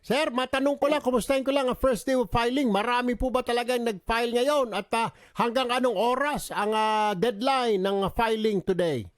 Sir, matanong ko lang, kumustahin ko lang ang first day of filing. Marami po ba talagang nag-file ngayon? At ah, hanggang anong oras ang ah, deadline ng ah, filing today?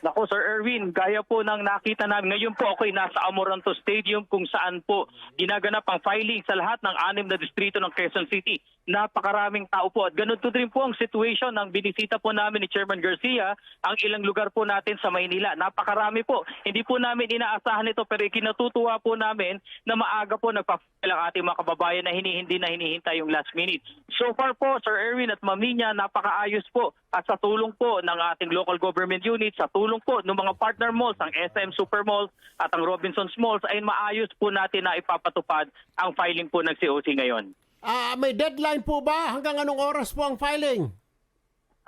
Nako Sir Erwin, gaya po ng nakita namin, ngayon po ako'y nasa Amoranto Stadium kung saan po ginaganap ang filing sa lahat ng anim na distrito ng Quezon City. Napakaraming tao po at ganun din po ang situation ng binisita po namin ni Chairman Garcia ang ilang lugar po natin sa Maynila. Napakarami po. Hindi po namin inaasahan ito pero ikinatutuwa po namin na maaga po nagpa-file ang ating mga kababayan na hinihindi na hinihintay yung last minute. So far po Sir Erwin at Maminya, napakaayos po at sa tulong po ng ating local government units, sa tulong po ng mga partner malls, ang SM Super Malls at ang Robinsons Malls ay maayos po natin na ipapatupad ang filing po ng COC ngayon. Ah, may deadline po ba? Hanggang anong oras po ang filing?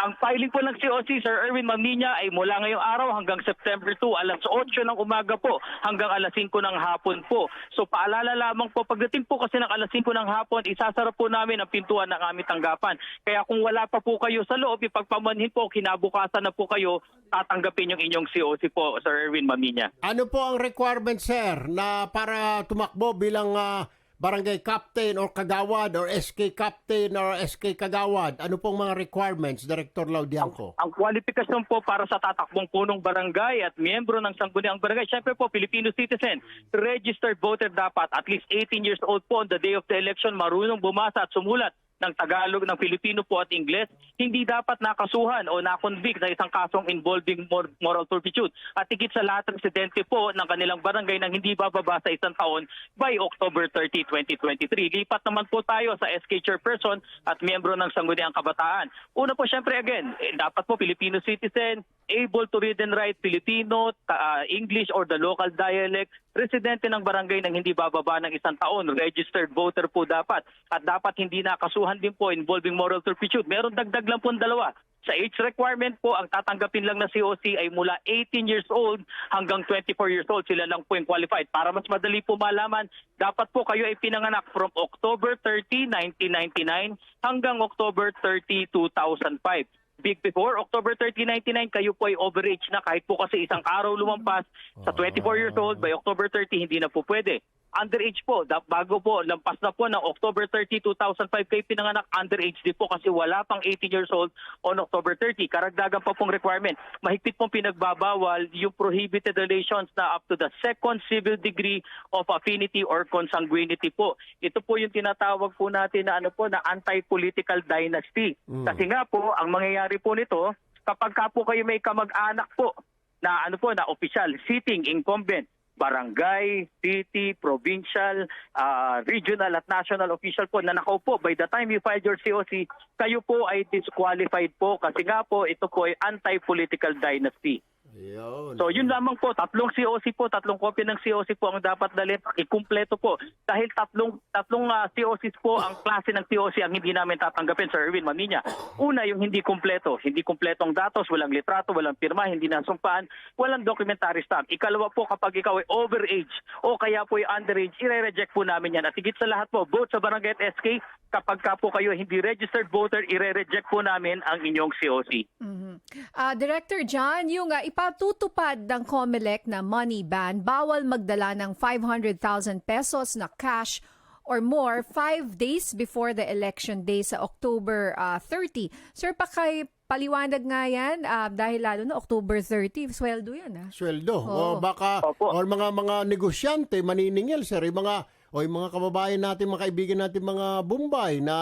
Ang filing po ng COC, Sir Erwin Maminya, ay mula ngayong araw hanggang September 2, alas 8 ng umaga po hanggang alas 5 ng hapon po. So paalala lamang po, pagdating po kasi ng alas 5 ng hapon, isasara po namin ang pintuan ng aming tanggapan. Kaya kung wala pa po kayo sa loob, ipagpamanhin po, kinabukasan na po kayo, tatanggapin yung inyong COC po, Sir Erwin Maminya. Ano po ang requirement, sir, na para tumakbo bilang ah, barangay captain or kagawad or SK captain or SK kagawad? Ano pong mga requirements, Director Laudianco? Ang kwalifikasyon po para sa tatakbong punong barangay at miyembro ng sangguniang barangay, syempre po Filipino citizen, registered voter dapat at least 18 years old po on the day of the election, marunong bumasa at sumulat ng Tagalog, ng Filipino po at Ingles, hindi dapat nakasuhan o nakonvict sa isang kasong involving mor- moral turpitude. At higit sa lahat, residente po ng kanilang barangay nang hindi bababa sa isang taon by October 30, 2023. Lipat naman po tayo sa SK Chairperson at miyembro ng Sangguniang Kabataan. Una po, syempre again, eh, dapat po Filipino citizen, able to read and write Filipino, ah, English or the local dialect, residente ng barangay nang hindi bababa ng isang taon, registered voter po dapat. At dapat hindi nakasuhan din po involving moral turpitude. Meron dagdag lang po dalawa. Sa age requirement po, ang tatanggapin lang na COC ay mula 18 years old hanggang 24 years old. Sila lang po yung qualified. Para mas madali po malaman, dapat po kayo ay pinanganak from October 30, 1999 hanggang October 30, 2005 big before October 30, 99, kayo po ay overage na kahit po kasi isang araw lumampas sa 24 years old by October 30 hindi na po pwede. Underage po, bago po, lampas na po ng October 30, 2005 kayo pinanganak, underage din po kasi wala pang 18 years old on October 30. Karagdagan pa pong requirement. Mahigpit pong pinagbabawal yung prohibited relations na up to the second civil degree of affinity or consanguinity po. Ito po yung tinatawag po natin na ano po na anti-political dynasty. Kasi nga po, ang mangyayari po nito, kapag ka po kayo may kamag-anak po na ano po na official sitting incumbent barangay, city, provincial, ah, regional at national official po na nakaupo by the time you filed your COC, kayo po ay disqualified po kasi nga po ito po ay anti-political dynasty. Ayun. So yun lamang po, tatlong COC po, tatlong kopya ng COC po ang dapat dalhin, ikumpleto po. Dahil tatlong tatlong ah, COCs po ang klase ng COC ang hindi namin tatanggapin, Sir Erwin Maminya. Una, yung hindi kumpleto. Hindi kumpletong datos, walang litrato, walang pirma, hindi nasumpaan, walang documentary stamp. Ikalawa po, kapag ikaw ay overage o kaya po ay underage, ire-reject po namin yan. At higit sa lahat po, vote sa Barangay SK, kapag ka po kayo hindi registered voter, ire-reject po namin ang inyong COC. Mhm. Ah, Director John, yung uh, ipatutupad ng COMELEC na money ban, bawal magdala ng 500,000 pesos na cash or more five days before the election day sa October ah, 30. Sir, pakay paliwanag nga yan ah, dahil lalo na October 30, sweldo yan ah. sweldo. Oo. O baka Opo. or mga mga negosyante maniningil sir, yung mga o yung mga kababayan natin, mga kaibigan natin mga Bombay na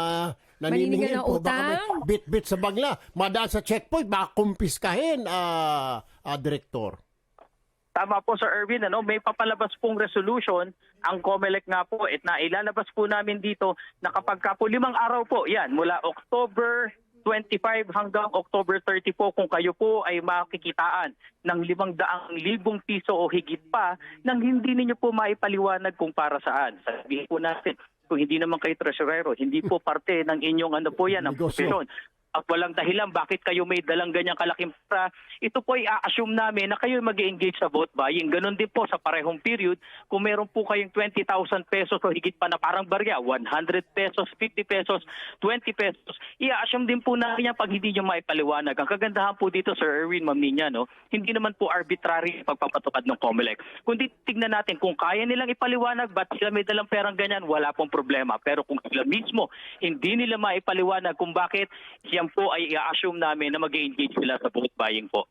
naniningil ng po baka may utang. bit-bit sa bagla. Madaan sa checkpoint, baka kumpiskahin, ah ah, direktor. Tama po Sir Erwin, ano, may papalabas pong resolution ang COMELEC nga po at na ilalabas po namin dito na kapag ka po limang araw po, yan, mula October 25 hanggang October 30 po kung kayo po ay makikitaan ng limang daang libong piso o higit pa nang hindi ninyo po maipaliwanag kung para saan. Sabihin po natin, kung hindi naman kayo tresurero, hindi po parte ng inyong ano po yan, ang profesyon. At walang dahilan bakit kayo may dalang ganyang kalaking pera, ito po ay a-assume namin na kayo mag engage sa vote buying. Ganon din po sa parehong period, kung meron po kayong 20,000 pesos o higit pa na parang barya, 100 pesos, 50 pesos, 20 pesos, i-assume din po namin yan pag hindi nyo maipaliwanag. Ang kagandahan po dito, Sir Erwin, Ma'am Ninya, no, hindi naman po arbitrary pagpapatupad ng COMELEC. Kundi tignan natin kung kaya nilang ipaliwanag, ba't sila may dalang perang ganyan, wala pong problema. Pero kung sila mismo hindi nila maipaliwanag kung bakit, yan po ay i-assume namin na mag engage sila sa vote buying po.